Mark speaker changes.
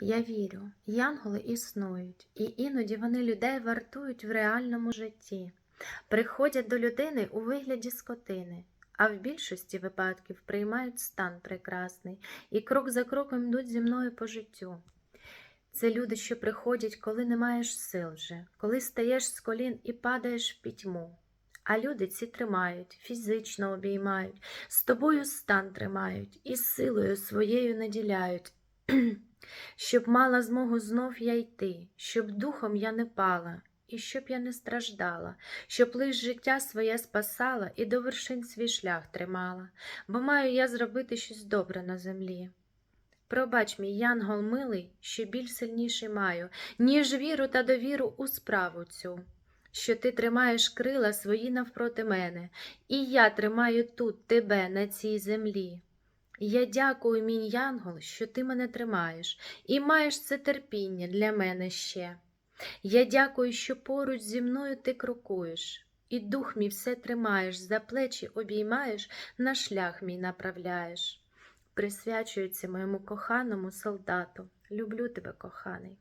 Speaker 1: Я вірю, янголи існують, і іноді вони людей вартують в реальному житті, приходять до людини у вигляді скотини, а в більшості випадків приймають стан прекрасний і крок за кроком йдуть зі мною по життю. Це люди, що приходять, коли не маєш сил вже, коли стаєш з колін і падаєш в пітьму. А люди ці тримають, фізично обіймають, з тобою стан тримають і силою своєю наділяють, щоб мала змогу знов я йти, щоб духом я не пала, і щоб я не страждала, щоб лиш життя своє спасала і до вершин свій шлях тримала, бо маю я зробити щось добре на землі. Пробач мій янгол милий, що біль сильніший маю, ніж віру та довіру у справу цю, що ти тримаєш крила свої навпроти мене, і я тримаю тут тебе на цій землі. Я дякую, мій янгол, що ти мене тримаєш, і маєш це терпіння для мене ще. Я дякую, що поруч зі мною ти крокуєш, і дух мій все тримаєш, за плечі обіймаєш, на шлях мій направляєш. Присвячується моєму коханому солдату. Люблю тебе, коханий.